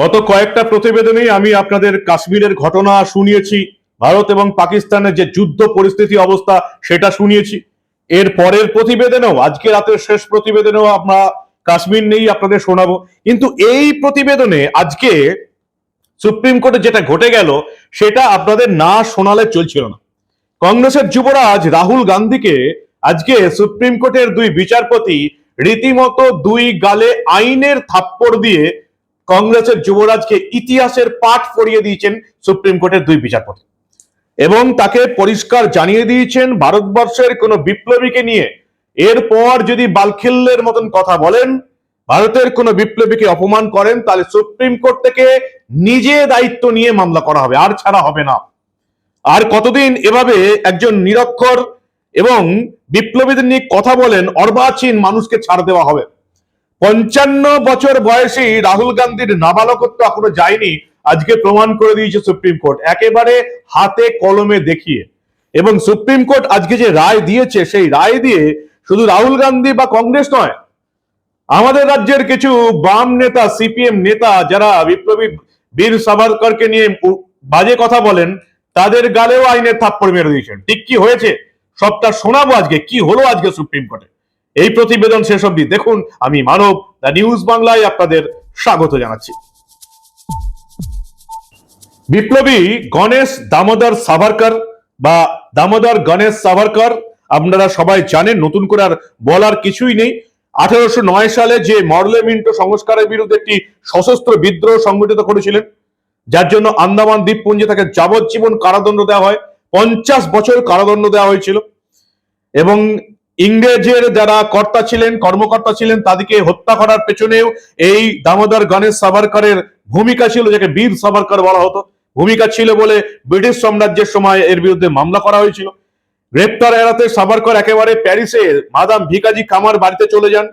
গত কয়েকটা প্রতিবেদনে আমি আপনাদের কাশ্মীরের ঘটনা শুনিয়েছি, ভারত এবং পাকিস্তানের যে যুদ্ধ পরিস্থিতি অবস্থা সেটা শুনিয়েছি। এর পরের প্রতিবেদনেও, আজকে রাতের শেষ প্রতিবেদনেও আমরা কাশ্মীর নিয়েই আপনাদের শোনাবো। কিন্তু এই প্রতিবেদনে আজকে সুপ্রিম কোর্টে যেটা ঘটে গেল, সেটা আপনাদের না শোনালে চলছিল না। কংগ্রেসের যুবরাজ রাহুল গান্ধীকে আজকে সুপ্রিম কোর্টের দুই বিচারপতি রীতিমতো দুই গালে আইনের থাপ্পড় দিয়ে কংগ্রেসের যুবরাজকে ইতিহাসের পাঠ পড়িয়ে দিয়েছেন সুপ্রিম কোর্টের দুই বিচারপতি। এবং তাকে পরিষ্কার জানিয়ে দিয়েছেন ভারতবর্ষের কোন বিপ্লবীকে নিয়ে। এরপর যদি বালখিল্যের মতন কথা বলেন, ভারতের কোন বিপ্লবীকে অপমান করেন, তাহলে সুপ্রিম কোর্ট থেকে নিজে দায়িত্ব নিয়ে মামলা করা হবে, আর ছাড়া হবে না। আর কতদিন এভাবে একজন নিরক্ষর এবং বিপ্লবীদের নিয়ে কথা বলেন, অর্বাচীন মানুষকে ছাড় দেওয়া হবে। পঞ্চান্ন বছর বয়সী রাহুল গান্ধীর নাবালকত্ব এখনও যায়নি, আজকে প্রমাণ করে দিয়েছে সুপ্রিম কোর্ট। একেবারে হাতে কলমে দেখিয়ে। এবং সুপ্রিম কোর্ট আজকে যে রায় দিয়েছে, সেই রায় দিয়ে শুধু রাহুল গান্ধী বা কংগ্রেস নয়, আমাদের রাজ্যের কিছু বাম নেতা, সিপিএম নেতা, যারা বিপ্লবী বীর সাভারকরকে নিয়ে বাজে কথা বলেন, তাদের গালেও আইনের থাপ্পড় মেরে দিয়েছেন। ঠিক কি হয়েছে? সবটা শোনাবো আজকে। কি হলো আজকে সুপ্রিম কোর্টে? এই প্রতিবেদন শেষ অব্দি দেখুন, আমি মানব, দ্য নিউজ বাংলায় আপনাদের স্বাগত জানাচ্ছি। বিপ্লবী গণেশ দামোদর সাভারকর বা দামোদর গণেশ সাভারকর, আপনারা সবাই জানেন, নতুন করে আর বলার কিছুই নেই। আঠারোশো নয় সালে যে মরলে মিন্টো সংস্কারের বিরুদ্ধে একটি সশস্ত্র বিদ্রোহ সংগঠিত করেছিলেন, যার জন্য আন্দামান দ্বীপপুঞ্জে তাকে যাবজ্জীবন কারাদণ্ড দেওয়া হয়, পঞ্চাশ বছর কারাদণ্ড দেওয়া হয়েছিল। এবং ইংরেজের যারা কর্তা ছিলেন, কর্মকর্তা ছিলেন, তাদেরকে হত্যা করার পেছনেও এই দামোদর গণেশ সাভারকরের ভূমিকা ছিল, যাকে বীর সাভারকর বলা হতো। ভূমিকা ছিল বলে ব্রিটিশ সাম্রাজ্যের সময় এর বিরুদ্ধে মামলা করা হয়েছিল। গ্রেপ্তার এড়াতে সাভারকর একেবারে প্যারিসে মাদাম ভিকাজি কামার বাড়িতে চলে যান।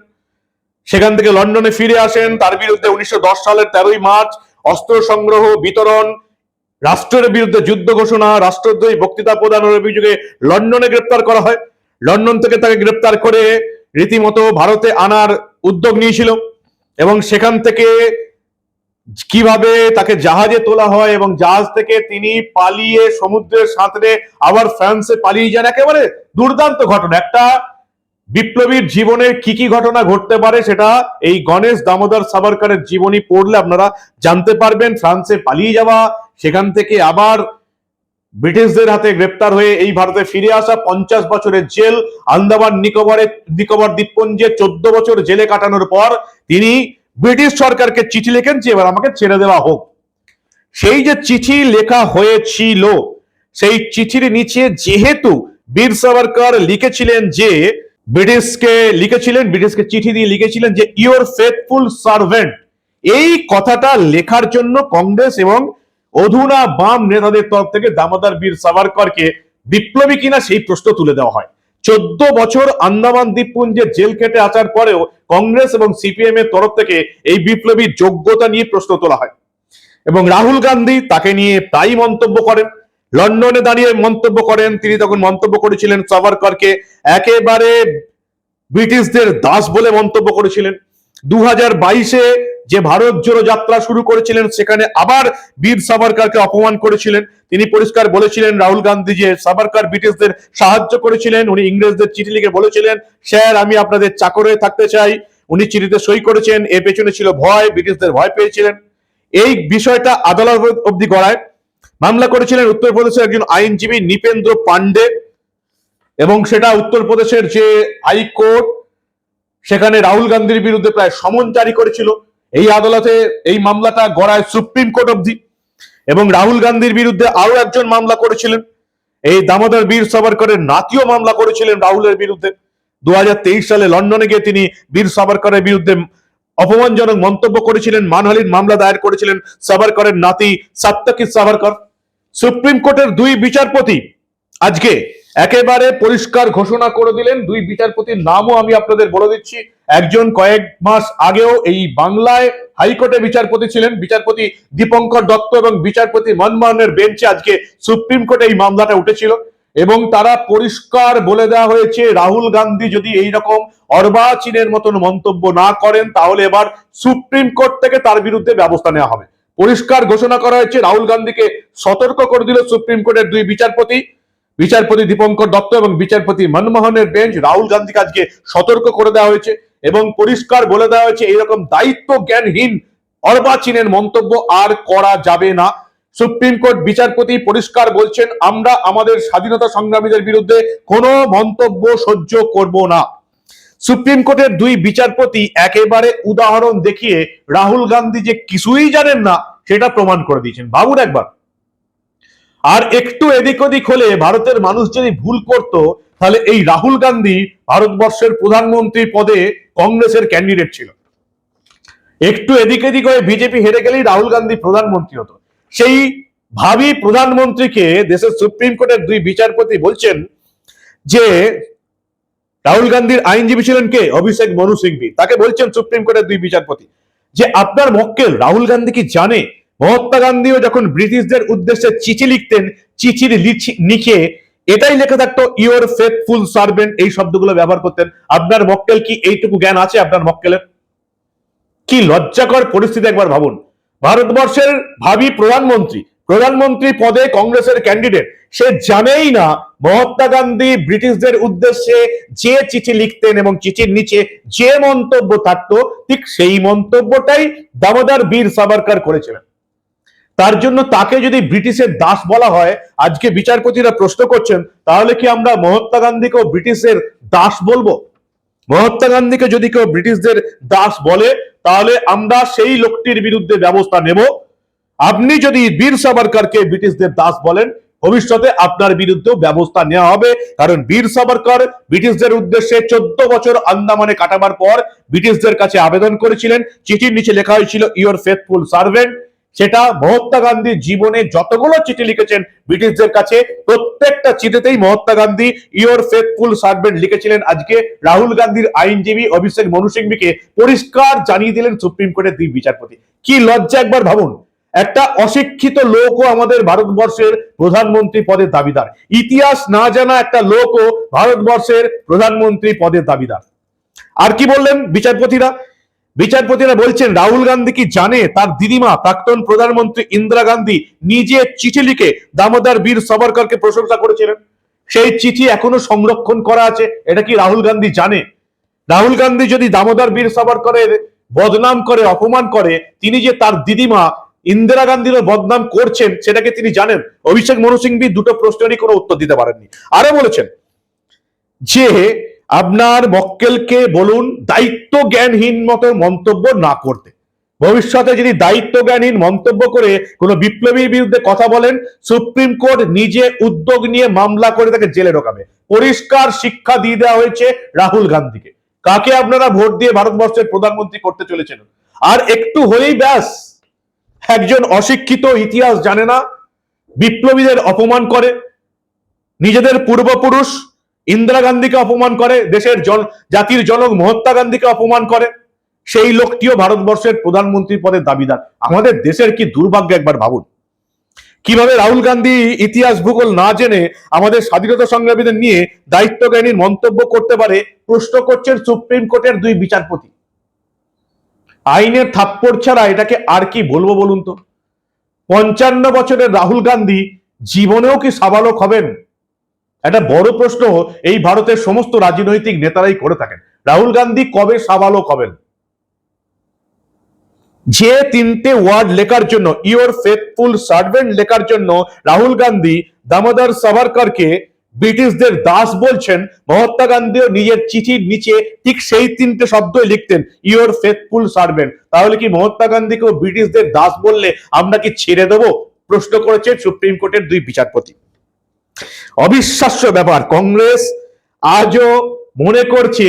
সেখান থেকে লন্ডনে ফিরে আসেন। তার বিরুদ্ধে উনিশশো দশ সালের তেরোই মার্চ অস্ত্র সংগ্রহ, বিতরণ, রাষ্ট্রের বিরুদ্ধে যুদ্ধ ঘোষণা, রাষ্ট্রদ্রোহী বক্তৃতা প্রদানের অভিযোগে লন্ডনে গ্রেপ্তার করা হয়। লন্ডন থেকে তাকে গ্রেপ্তার করে রীতিমতো ভারতে আনার উদ্যোগ নিয়েছিল এবং সেখান থেকে কীভাবে তাকে জাহাজে তোলা হয় এবং জাহাজ থেকে তিনি পালিয়ে সমুদ্রের সাঁতরে আবার ফ্রান্সে পালিয়ে যান, একেবারে দুর্দান্ত ঘটনা। একটা বিপ্লবীর জীবনের কি কি ঘটনা ঘটতে পারে সেটা এই গণেশ দামোদর সাভারকরের জীবনী পড়লে আপনারা জানতে পারবেন। ফ্রান্সে পালিয়ে যাওয়া, সেখান থেকে আবার ব্রিটিশদের হাতে গ্রেপ্তার হয়ে এই ভারতে ফিরে আসা পঞ্চাশ বছরের জেল আন্দামান নিকোবরের নিকোবর দ্বীপপুঞ্জে চোদ্দ বছর জেলে কাটানোর পর তিনি ব্রিটিশ সরকারকে চিঠি লেখেন যে, এবার আমাকে ছেড়ে দেওয়া হোক। সেই যে চিঠি লেখা হয়েছিল, সেই চিঠির নিচে যেহেতু বীর সাভারকর লিখেছিলেন যে, ব্রিটিশকে লিখেছিলেন, ব্রিটিশকে চিঠি দিয়ে লিখেছিলেন যে ইওর ফেথফুল সার্ভেন্ট এই কথাটা লেখার জন্য কংগ্রেস এবং অধুনা বাম নেতাদের তরফ থেকে দামোদর বীর সাভারকরকে বিপ্লবী কিনা সেই প্রশ্ন তুলে দেওয়া হয়। চোদ্দ বছর আন্দামান দ্বীপপুঞ্জে জেল খেটে আসার পরেও কংগ্রেস এবং সিপিএম এর তরফ থেকে এই বিপ্লবীর যোগ্যতা নিয়ে প্রশ্ন তোলা হয়। এবং রাহুল গান্ধী তাকে নিয়ে প্রায় মন্তব্য করেন। লন্ডনে দাঁড়িয়ে মন্তব্য করেন। তিনি তখন মন্তব্য করেছিলেন সাভারকরকে একেবারে ব্রিটিশদের দাস বলে মন্তব্য করেছিলেন। দু হাজার বাইশে যে ভারত জোড়ো যাত্রা শুরু করেছিলেন, সেখানে আবার বীর সাভারকরকে অপমান করেছিলেন। তিনি পরিষ্কার বলেছিলেন, রাহুল গান্ধী যে সাভারকর ব্রিটিশদের সাহায্য করেছিলেন, উনি ইংরেজদের চিঠি লিখে বলেছিলেন, স্যার, আমি আপনাদের চাকর হয়ে থাকতে চাই। উনি চিঠিতে সই করেছেন, এর পেছনে ছিল ভয়, ব্রিটিশদের ভয় পেয়েছিলেন। এই বিষয়টা আদালত অব্দি গড়ায়। মামলা করেছিলেন উত্তরপ্রদেশের একজন আইনজীবী নিপেন্দ্র পান্ডে এবং সেটা উত্তরপ্রদেশের যে হাইকোর্ট, সেখানে রাহুল গান্ধীর বিরুদ্ধে প্রায় সমন জারি করেছিল। এই আদালতে এই মামলাটা গড়ায় সুপ্রিম কোর্ট অবধি। এবং রাহুল গান্ধীর বিরুদ্ধে আরও একজন মামলা করেছিলেন। এই দামোদর বীর সাভারকরের নাতিও মামলা করেছিলেন রাহুলের বিরুদ্ধে। দু হাজার তেইশ সালে লন্ডনে গিয়ে তিনি বীর সাভারকরের বিরুদ্ধে অপমানজনক মন্তব্য করেছিলেন, মানহানির মামলা দায়ের করেছিলেন সাভারকরের নাতি সাত্তাকি সাভারকর সুপ্রিম কোর্টের দুই বিচারপতি আজকে একেবারে পরিষ্কার ঘোষণা করে দিলেন দুই বিচারপতির নামও আমি আপনাদের বলে দিচ্ছি। একজন কয়েক মাস আগেও এই বাংলায় হাইকোর্টে বিচারপতি ছিলেন। বিচারপতি দীপঙ্কর দত্ত এবং বিচারপতি মনমোহনের বেঞ্চে আজকে সুপ্রিম কোর্টে এই মামলাটা উঠেছিল। এবং তারা পরিষ্কার বলে দেওয়া হয়েছে, রাহুল গান্ধী যদি এই রকম অর্বাচীনের মতন মন্তব্য না করেন, তাহলে এবার সুপ্রিম কোর্ট থেকে তার বিরুদ্ধে ব্যবস্থা নেওয়া হবে। পরিষ্কার ঘোষণা করা হয়েছে, রাহুল গান্ধীকে সতর্ক করে দিল সুপ্রিম কোর্টের দুই বিচারপতি। বিচারপতি দীপঙ্কর দত্ত এবং বিচারপতি মনমোহনের বেঞ্চ রাহুল গান্ধীকে আজকে সতর্ক করে দেওয়া হয়েছে এবং পরিষ্কার বলে দেওয়া হয়েছে, এইরকম দায়িত্ব জ্ঞানহীন অর্বাচীনের মন্তব্য আর করা যাবে না। সুপ্রিম কোর্ট বিচারপতি পরিষ্কার বলছেন, আমরা আমাদের স্বাধীনতা সংগ্রামীদের বিরুদ্ধে কোনো মন্তব্য সহ্য করব না। সুপ্রিম কোর্টের দুই বিচারপতি একেবারে উদাহরণ দেখিয়ে রাহুল গান্ধী যে কিছুই জানেন না, সেটা প্রমাণ করে দিয়েছেন। ভাবুন একবার। আর একটু এদিক ওদিক হলে ভারতের মানুষ যদি ভুল করত, তাহলে এই রাহুল গান্ধী ভারতবর্ষের প্রধানমন্ত্রী পদে কংগ্রেসের ক্যান্ডিডেট ছিল। একটু এদিক এদিক হয়ে বিজেপি হেরে গেলেই রাহুল গান্ধী প্রধানমন্ত্রী হতো। সেই ভাবি প্রধানমন্ত্রীকে দেশের সুপ্রিম কোর্টের দুই বিচারপতি বলছেন যে, রাহুল গান্ধীর আইনজীবী ছিলেন কে? অভিষেক মনু সিংভি। তাকে বলছেন সুপ্রিম কোর্টের দুই বিচারপতি। যে, আপনার মক্কেল রাহুল গান্ধী কি জানে? মহাত্মা গান্ধীও যখন ব্রিটিশদের উদ্দেশ্যে চিঠি লিখতেন, চিঠির লিখি- এটাই লেখা থাকতো ইওর ফেথফুল সার্ভেন্ট এই শব্দগুলো ব্যবহার করতেন। আপনার মক্কেল কি এইটুকু জ্ঞান আছে আপনার মক্কেলের? কি লজ্জাকর পরিস্থিতি একবার ভাবুন। ভারতবর্ষের ভাবি প্রধানমন্ত্রী প্রধানমন্ত্রী পদে কংগ্রেসের ক্যান্ডিডেট সে জানেই না মহাত্মা গান্ধী ব্রিটিশদের উদ্দেশ্যে যে চিঠি লিখতেন এবং চিঠির নিচে যে মন্তব্য থাকতো, ঠিক সেই মন্তব্যটাই দামোদর বীর সাভারকর করেছিলেন। তার জন্য তাকে যদি ব্রিটিশের দাস বলা হয়, আজকে বিচারপতিরা প্রশ্ন করছেন, তাহলে কি আমরা মহাত্মা গান্ধীকেও ব্রিটিশের দাস বলব? মহাত্মা গান্ধীকে যদি কেউ ব্রিটিশদের দাস বলে, তাহলে আমরা সেই লোকটির বিরুদ্ধে ব্যবস্থা নেব। আপনি যদি বীর সাভারকরকে ব্রিটিশদের দাস বলেন, ভবিষ্যতে আপনার বিরুদ্ধেও ব্যবস্থা নেওয়া হবে। কারণ বীর সাভারকর ব্রিটিশদের উদ্দেশ্যে চোদ্দ বছর আন্দামানে কাটাবার পর ব্রিটিশদের কাছে আবেদন করেছিলেন। চিঠির নিচে লেখা হয়েছিল ইওর ফেথফুল সার্ভেন্ট সেটা মহাত্মা গান্ধী জীবনে যতগুলো চিঠি লিখেছেন ব্রিটিশদের কাছে, প্রত্যেকটা চিঠিতেই Mahatma Gandhi your faithful servant লিখেছিলেন আজকে। রাহুল গান্ধীর আইনজীবী অভিষেক মনু সিংভিকে পরিষ্কার জানিয়ে দিলেন সুপ্রিম কোর্টের দুই বিচারপতি। কি লজ্জা একবার ভাবুন, একটা অশিক্ষিত লোকও আমাদের ভারতবর্ষের প্রধানমন্ত্রী পদের দাবিদার। ইতিহাস না জানা একটা লোকও ভারতবর্ষের প্রধানমন্ত্রী পদের দাবিদার। আর কি বললেন বিচারপতিরা? বিচারপতিরা বলছেন, রাহুল গান্ধী কি জানে? তার দিদিমা, প্রাক্তন প্রধানমন্ত্রী ইন্দিরা গান্ধী নিজে চিঠি লিখে দামোদর বীর সাভারকরকে প্রশংসা করেছিলেন। সেই চিঠি এখনও সংরক্ষণ করা আছে। এটা কি রাহুল গান্ধী জানে? রাহুল গান্ধী যদি দামোদর বীর সাভারকরের বদনাম করে, অপমান করে, তিনি যে তার দিদিমা ইন্দিরা গান্ধীরও বদনাম করছেন সেটাকে তিনি জানেন? অভিষেক মনু সিংভি দুটো প্রশ্নেরই কোনো উত্তর দিতে পারেননি। আরও বলেছেন যে আপনার মক্কেলকে বলুন দায়িত্ব জ্ঞানহীন মতো মন্তব্য না করতে। ভবিষ্যতে যদি দায়িত্ব জ্ঞানহীন মন্তব্য করে কোনো বিপ্লবীর বিরুদ্ধে কথা বলেন, সুপ্রিম কোর্ট নিজে উদ্যোগ নিয়ে মামলা করে তাকে জেলে ঢোকাবে। পরিষ্কার শিক্ষা দিয়ে দেওয়া হয়েছে রাহুল গান্ধীকে। কাকে আপনারা ভোট দিয়ে ভারতবর্ষের প্রধানমন্ত্রী করতে চলেছেন? আর একটু হলেই ব্যাস, একজন অশিক্ষিত ইতিহাস জানে না, বিপ্লবীদের অপমান করে, নিজেদের পূর্বপুরুষ ইন্দিরা গান্ধীকে অপমান করে, দেশের জন, জাতির জনক মহাত্মা গান্ধীকে অপমান করে, সেই লোকটিও ভারতবর্ষের প্রধানমন্ত্রী পদের দাবিদার। আমাদের দেশের কি দুর্ভাগ্য একবার ভাবুন। কীভাবে রাহুল গান্ধী ইতিহাস ভূগোল না জেনে আমাদের স্বাধীনতা সংগ্রামীদের নিয়ে দায়িত্বজ্ঞানীর মন্তব্য করতে পারে, প্রশ্ন করছেন সুপ্রিম কোর্টের দুই বিচারপতি। আইনের থাপ্পড় ছাড়া এটাকে আর কি বলব বলুন তো? পঞ্চান্ন বছরের রাহুল গান্ধী জীবনেও কি সাবালক হবেন? একটা বড় প্রশ্ন এই ভারতের সমস্ত রাজনৈতিক নেতারাই করে থাকেন। রাহুল গান্ধী কবে সাবালক হবেন যে তিনটে ওয়ার্ড লেখার জন্য, ইওর ফেথফুল সার্ভেন্ট লেখার জন্য রাহুল গান্ধী দামোদর সাভারকরকে ব্রিটিশদের দাস বলছেন, মহাত্মা গান্ধীও নিজের চিঠির নিচে ঠিক সেই তিনটে শব্দই লিখতেন, ইওর ফেথফুল সার্ভেন্ট। তাহলে কি মহাত্মা গান্ধীকেও ব্রিটিশদের দাস বললে আমরা কি ছেড়ে দেবো? প্রশ্ন করেছে সুপ্রিম কোর্টের দুই বিচারপতি। অবিশ্বাস্য ব্যাপার। কংগ্রেস আজও মনে করছে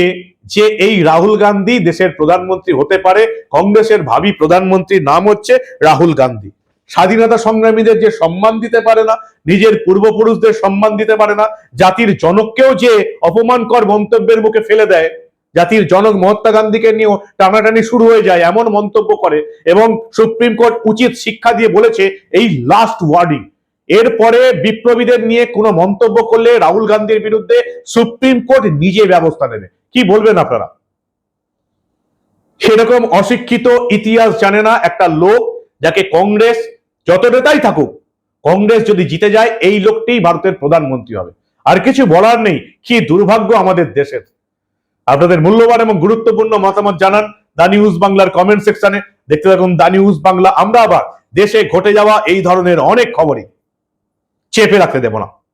যে এই রাহুল গান্ধী দেশের প্রধানমন্ত্রী হতে পারে। কংগ্রেসের ভাবি প্রধানমন্ত্রীর নাম হচ্ছে রাহুল গান্ধী। স্বাধীনতা সংগ্রামীদের যে সম্মান দিতে পারে না, নিজের পূর্বপুরুষদের সম্মান দিতে পারে না, জাতির জনককেও যে অপমানকর মন্তব্যের মুখে ফেলে দেয়, জাতির জনক মহাত্মা গান্ধীকে নিয়েও টানাটানি শুরু হয়ে যায় এমন মন্তব্য করে এবং সুপ্রিম কোর্ট উচিত শিক্ষা দিয়ে বলেছে এই লাস্ট ওয়ার্ডিং এরপরে বিপ্লবীদের নিয়ে কোনো মন্তব্য করলে রাহুল গান্ধীর বিরুদ্ধে সুপ্রিম কোর্ট নিজে ব্যবস্থা নেবে। কি বলবেন আপনারা? সেরকম অশিক্ষিত ইতিহাস জানে না একটা লোক যাকে কংগ্রেস যত নেতাই থাকুক, কংগ্রেস যদি জিতে যায়, এই লোকটিই ভারতের প্রধানমন্ত্রী হবে। আর কিছু বলার নেই, কি দুর্ভাগ্য আমাদের দেশের। আপনাদের মূল্যবান এবং গুরুত্বপূর্ণ মতামত জানান দা নিউজ বাংলার কমেন্ট সেকশনে দেখতে থাকুন দা নিউজ বাংলা। আমরা আবার দেশে ঘটে যাওয়া এই ধরনের অনেক খবরই। ce pe la crede bona.